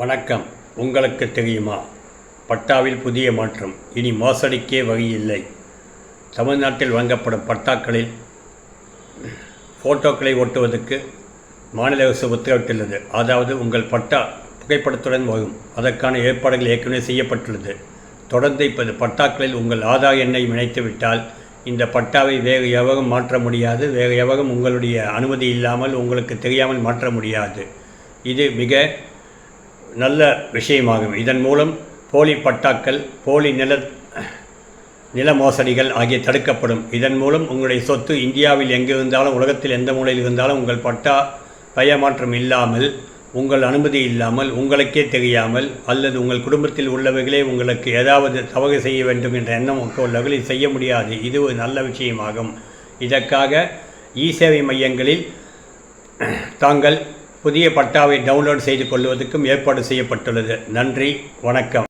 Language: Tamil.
வணக்கம். உங்களுக்கு தெரியுமா? பட்டாவில் புதிய மாற்றம். இனி மோசடிக்கே வழியில்லை தமிழ்நாட்டில் வழங்கப்படும் பட்டாக்களில் ஃபோட்டோக்களை ஒட்டுவதற்கு மாநில அரசு உத்தரவிட்டுள்ளது. அதாவது உங்கள் பட்டா புகைப்படத்துடன் வரும். அதற்கான ஏற்பாடுகள் ஏற்கனவே செய்யப்பட்டுள்ளது. தொடர்ந்து இப்போது பட்டாக்களில் உங்கள் ஆதார் எண்ணை இணைத்துவிட்டால் இந்த பட்டாவை வேறு எவரும் மாற்ற முடியாது. வேறு எவரும் உங்களுடைய அனுமதி இல்லாமல் உங்களுக்கு தெரியாமல் மாற்ற முடியாது. இது மிக நல்ல விஷயமாகும். இதன் மூலம் போலி பட்டாக்கள் போலி நில நில மோசடிகள் ஆகிய தடுக்கப்படும். இதன் மூலம் உங்களுடைய சொத்து இந்தியாவில் எங்கு இருந்தாலும் உலகத்தில் எந்த மூலையில் இருந்தாலும் உங்கள் பட்டா பயமாற்றம் இல்லாமல் உங்கள் அனுமதி இல்லாமல் உங்களுக்கே தெரியாமல் அல்லது உங்கள் குடும்பத்தில் உள்ளவர்களே உங்களுக்கு ஏதாவது தவறு செய்ய வேண்டும் என்ற எண்ணம் உள்ளவர்கள் செய்ய முடியாது. இது ஒரு நல்ல விஷயமாகும். இதற்காக இ சேவை மையங்களில் தாங்கள் புதிய பட்டாவை டவுன்லோட் செய்து கொள்வதற்கும் ஏற்பாடு செய்யப்பட்டுள்ளது. நன்றி வணக்கம்.